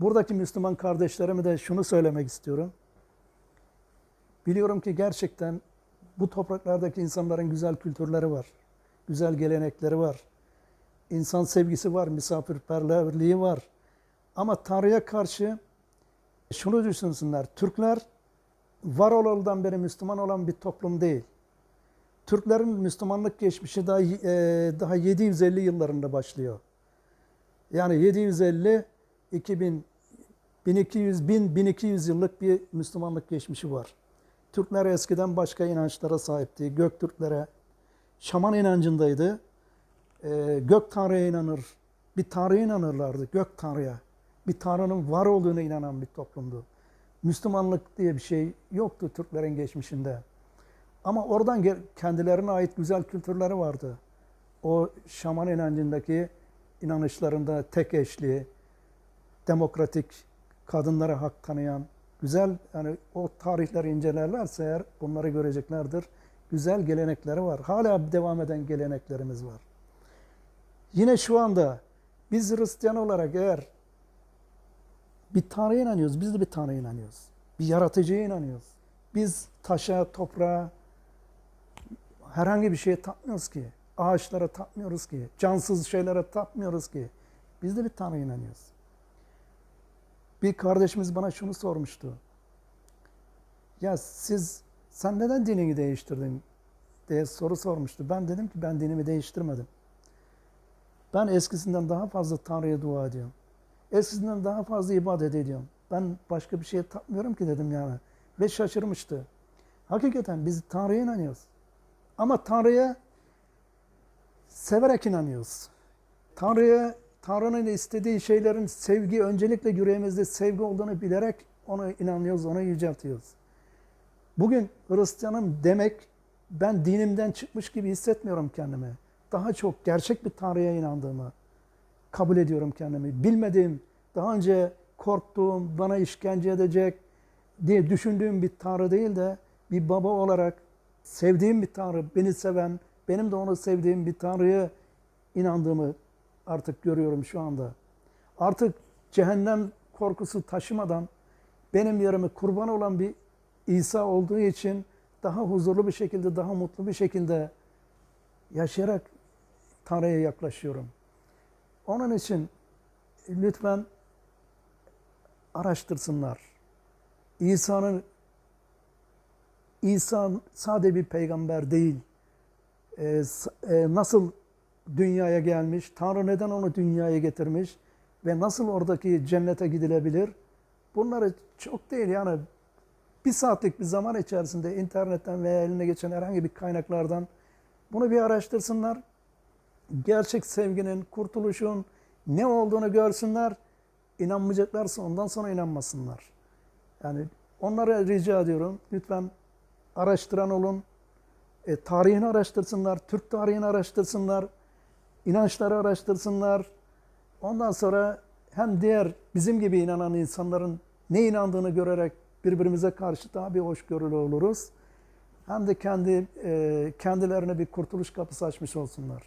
Buradaki Müslüman kardeşlerime de şunu söylemek istiyorum. Biliyorum ki gerçekten bu topraklardaki insanların güzel kültürleri var. Güzel gelenekleri var. İnsan sevgisi var, misafirperverliği var. Ama Tanrı'ya karşı şunu düşünsünler. Türkler var olaldan beri Müslüman olan bir toplum değil. Türklerin Müslümanlık geçmişi daha, e, daha 750 yıllarında başlıyor. Yani 750 2000 1200 1000 1200 yıllık bir Müslümanlık geçmişi var. Türkler eskiden başka inançlara sahipti. Göktürklere, şaman inancındaydı. Ee, gök tanrıya inanır. Bir tanrıya inanırlardı, gök tanrıya. Bir tanrının var olduğuna inanan bir toplumdu. Müslümanlık diye bir şey yoktu Türklerin geçmişinde. Ama oradan kendilerine ait güzel kültürleri vardı. O şaman inancındaki inanışlarında tek eşli, demokratik, kadınlara hak tanıyan, güzel yani o tarihleri incelerlerse eğer bunları göreceklerdir. Güzel gelenekleri var. Hala devam eden geleneklerimiz var. Yine şu anda biz Hristiyan olarak eğer bir Tanrı'ya inanıyoruz, biz de bir Tanrı'ya inanıyoruz. Bir yaratıcıya inanıyoruz. Biz taşa, toprağa, herhangi bir şeye tapmıyoruz ki. Ağaçlara tapmıyoruz ki. Cansız şeylere tapmıyoruz ki. Biz de bir Tanrı'ya inanıyoruz. Bir kardeşimiz bana şunu sormuştu. Ya siz, sen neden dinini değiştirdin diye soru sormuştu. Ben dedim ki ben dinimi değiştirmedim. Ben eskisinden daha fazla Tanrı'ya dua ediyorum. Eskisinden daha fazla ibadet ediyorum. Ben başka bir şeye tapmıyorum ki dedim yani. Ve şaşırmıştı. Hakikaten biz Tanrı'ya inanıyoruz. Ama Tanrı'ya severek inanıyoruz. Tanrı'ya, Tanrı'nın istediği şeylerin sevgi, öncelikle yüreğimizde sevgi olduğunu bilerek ona inanıyoruz, ona yüceltiyoruz. Bugün Hristiyanım demek ben dinimden çıkmış gibi hissetmiyorum kendimi. Daha çok gerçek bir Tanrı'ya inandığımı kabul ediyorum kendimi. Bilmediğim, daha önce korktuğum, bana işkence edecek diye düşündüğüm bir Tanrı değil de bir baba olarak sevdiğim bir Tanrı, beni seven, benim de onu sevdiğim bir Tanrı'ya inandığımı artık görüyorum şu anda. Artık cehennem korkusu taşımadan benim yerime kurban olan bir İsa olduğu için daha huzurlu bir şekilde, daha mutlu bir şekilde yaşayarak Tanrı'ya yaklaşıyorum. Onun için lütfen araştırsınlar. İsa'nın İsa sade bir peygamber değil. Ee, e, nasıl dünyaya gelmiş, Tanrı neden onu dünyaya getirmiş ve nasıl oradaki cennete gidilebilir? Bunları çok değil yani bir saatlik bir zaman içerisinde internetten veya eline geçen herhangi bir kaynaklardan bunu bir araştırsınlar. Gerçek sevginin, kurtuluşun ne olduğunu görsünler. İnanmayacaklarsa ondan sonra inanmasınlar. Yani onlara rica ediyorum. Lütfen araştıran olun. E, tarihini araştırsınlar. Türk tarihini araştırsınlar. İnançları araştırsınlar. Ondan sonra hem diğer bizim gibi inanan insanların ne inandığını görerek birbirimize karşı daha bir hoşgörülü oluruz. Hem de kendi e, kendilerine bir kurtuluş kapısı açmış olsunlar.